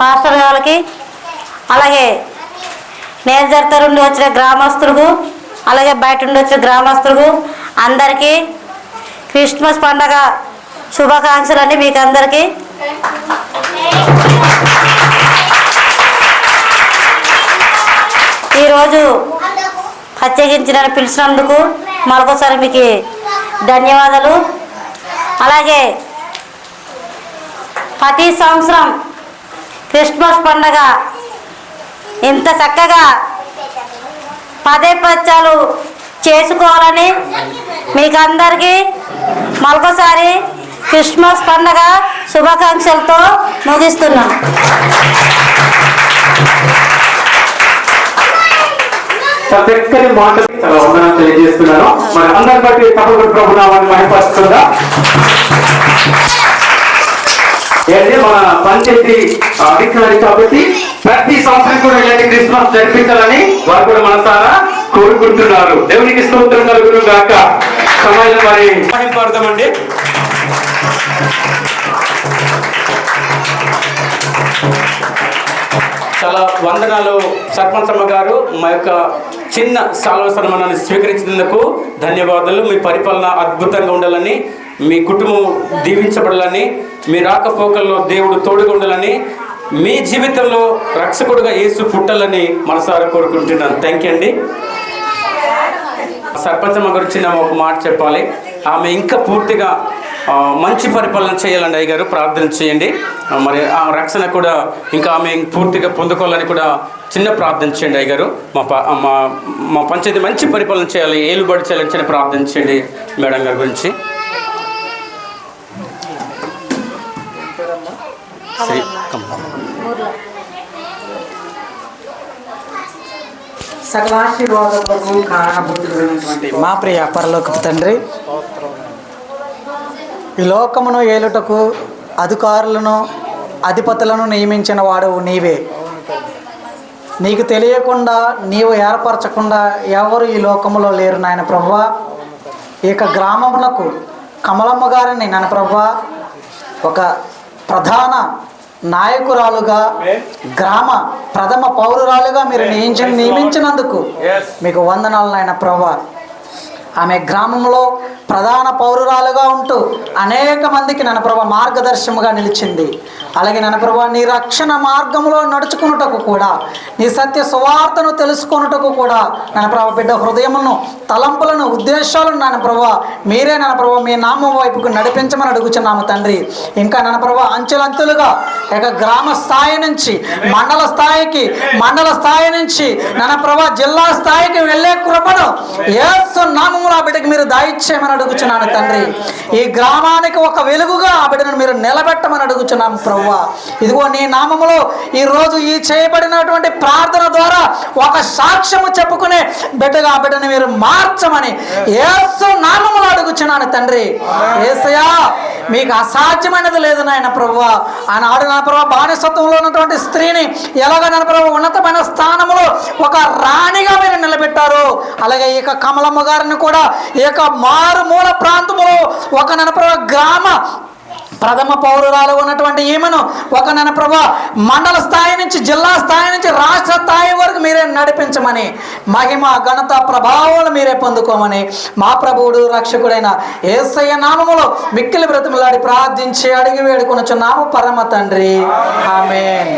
Pastor గారికి అలాగే నేజర్త నుండి వచ్చిన గ్రామస్తులకు అలాగే బయట నుండి వచ్చిన గ్రామస్తులకు అందరికీ క్రిస్మస్ పండగ శుభాకాంక్షలు అండి మీకు అందరికీ. ఈరోజు ప్రత్యేకించి నన్ను పిలిచినందుకు మరొకసారి మీకు ధన్యవాదాలు. అలాగే ప్రతి సంవత్సరం క్రిస్మస్ పండగ. ఎంత చక్కగా పదే పచ్చాలు చేసుకోవాలని మీకు అందరికీ మరొకసారి క్రిస్మస్ పండగ శుభాకాంక్షలతో ముగిస్తున్నాం. చక్కని మాటలు చాలా వందనాలు తెలియజేస్తున్నాను. మరి అందరి బట్టి తప్పకుండా ప్రభు మహిపరుస్తుందా ఏంటంటే మన పంచాయతీ అధికారి కాబట్టి ప్రతి సంవత్సరం కూడా ఇలాంటి క్రిస్మస్ జరిపించాలని వారు కూడా మనసారా కోరుకుంటున్నారు. దేవునికి స్తోత్రం కలుగును గాక. సమాజం మరి మహింపడదామండి చాలా వందనాలు సర్పంచమ్మ గారు మా యొక్క చిన్న సాల్వ సన్మానాన్ని స్వీకరించినందుకు ధన్యవాదాలు. మీ పరిపాలన అద్భుతంగా ఉండాలని మీ కుటుంబం దీవించబడాలని మీ రాకపోకల్లో దేవుడు తోడుగా ఉండాలని మీ జీవితంలో రక్షకుడుగా యేసు పుట్టాలని మనసారా కోరుకుంటున్నాను. థ్యాంక్ యూ అండి. సర్పంచమ్మ గురించి నేను ఒక మాట చెప్పాలి. ఆమె ఇంకా పూర్తిగా మంచి పరిపాలన చేయాలండి అయ్య గారు ప్రార్థన చేయండి. మరి ఆ రక్షణ కూడా ఇంకా ఆమె పూర్తిగా పొందుకోవాలని కూడా చిన్న ప్రార్థన చేయండి అయ్య గారు. మా మా మా పంచాయతీ మంచి పరిపాలన చేయాలి ఏలుబడి చేయాలని చిన్న ప్రార్థన చేయండి మేడం గారి గురించి. శ్రీ కమల. సకలాశీర్వాదములకు మా ప్రియ పరలోకపు తండ్రి ఈ లోకమును ఏలుటకు అధికారులను అధిపతులను నియమించిన వాడు నీవే నీకు తెలియకుండా నీవు ఏర్పరచకుండా ఎవరు ఈ లోకములో లేరు నాయన ప్రభా ఈ యొక్క గ్రామమునకు కమలమ్మ గారిని నాయన ప్రభా ఒక ప్రధాన నాయకురాలుగా గ్రామ ప్రథమ పౌరురాలుగా మీరు నియమించి నియమించినందుకు మీకు వందనాలు నాయన ప్రభా. ఆమె గ్రామంలో ప్రధాన పౌరురాలుగా ఉంటూ అనేక మందికి నన్న ప్రభ మార్గదర్శముగా నిలిచింది. అలాగే నన్నప్రభ నీ రక్షణ మార్గంలో నడుచుకున్నటకు కూడా నీ సత్య సువార్తను తెలుసుకొనుటకు కూడా నన్న బిడ్డ హృదయమును తలంపులను ఉద్దేశాలను నాన్న మీరే నన్న ప్రభ మీ నామం వైపుకు నడిపించమని అడుగుచున్నాము తండ్రి. ఇంకా నన్న ప్రభ ఇక గ్రామ స్థాయి నుంచి మండల స్థాయికి మండల స్థాయి నుంచి ననప్రభ జిల్లా స్థాయికి వెళ్ళే కృపను ఏసు నామములో ఆ బిడ్డకి మీరు దాయిచ్చేయమని అడుగుచున్నాను తండ్రి. ఈ గ్రామానికి ఒక వెలుగుగా ఆ బిడ్డను మీరు నిలబెట్టమని అడుగుచున్నాను ప్రవ్వ. ఇదిగో నీ నామములో ఈ రోజు ఈ చేయబడినటువంటి ప్రార్థన ద్వారా ఒక సాక్ష్యము చెప్పుకునే బిడ్డగా ఆ బిడ్డను మీరు మార్చమని ఏసు నామములు అడుగుచున్నాను తండ్రి. ఏసయా మీకు అసాధ్యమైనది లేదు నాయన ప్రభువా ఆనాడు నా ప్రభు బానిసత్వంలో ఉన్నటువంటి స్త్రీని ఎలాగ నా ప్రభు ఉన్నతమైన స్థానంలో ఒక రాణిగా మీరు నిలబెట్టారు. అలాగే ఇక కమలమ్మ గారిని కూడా ఈ యొక్క మారుమూల ప్రాంతంలో ఒక నన్న ప్రభు గ్రామ ప్రథమ పౌరురాలు ఉన్నటువంటి ఈమెను ఒక నన్న ప్రభా మండల స్థాయి నుంచి జిల్లా స్థాయి నుంచి రాష్ట్ర స్థాయి వరకు మీరే నడిపించమని మహిమ ఘనత ప్రభావాలు మీరే పొందుకోమని మా ప్రభువుడు రక్షకుడైన ఏసయ్య నామములో మిక్కిలి బ్రతిమలాడి ప్రార్థించి అడిగి వేడుకొనొచ్చు నామ పరమ తండ్రి. ఆమెన్.